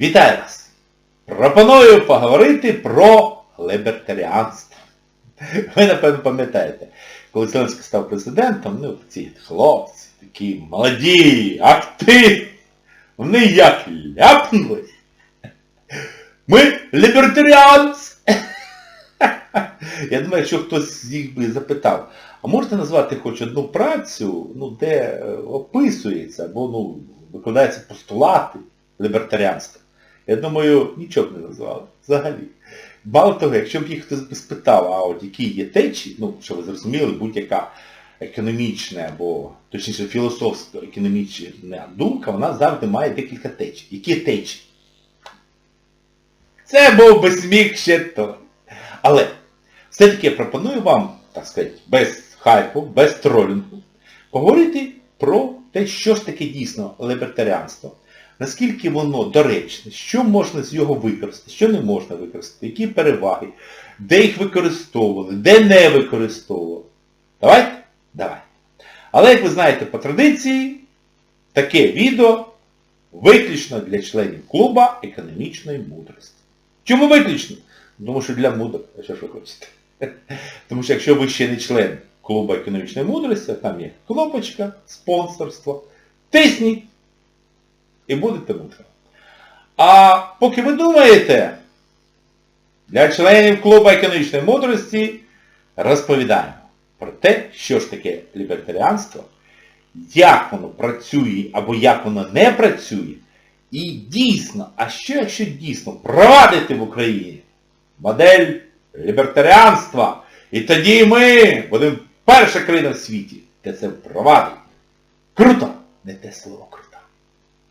Вітаю вас! Пропоную поговорити про лібертаріанство. Ви, напевно, пам'ятаєте, коли Зеленський став президентом, ну, ці хлопці, такі молоді, активні, вони як ляпнули. Ми лібертаріанці! Я думаю, якщо хтось з їх би запитав, а можете назвати хоч одну працю, ну, де е, описується, або ну, викладаються постулати лібертаріанства? Я думаю, нічого б не назвали. Взагалі. Мало того, якщо б їх хтось спитав, а от які є течії, ну, що ви зрозуміли, будь-яка економічна або, точніше, філософсько-економічна думка, вона завжди має декілька течій. Які течії? Це був би сміх ще то. Але все-таки я пропоную вам, так сказати, без хайпу, без тролінгу, поговорити про те, що ж таке дійсно лібертаріанство. Наскільки воно доречне, що можна з його використати, що не можна використати, які переваги, де їх використовували, де не використовували. Давайте? Давайте. Але, як ви знаєте, по традиції, таке відео виключно для членів клуба економічної мудрості. Чому виключно? Тому що для мудр, а що ж ви хочете. Тому що якщо ви ще не член клубу економічної мудрості, там є кнопочка, спонсорство, тисніть і будете мудрими. А поки ви думаєте, для членів клубу економічної мудрості розповідаємо про те, що ж таке лібертаріанство, як воно працює або як воно не працює, і дійсно, а що якщо дійсно провадити в Україні модель лібертаріанства, і тоді ми будемо перша країна в світі, де це впровадить. Круто! Не те слово круто.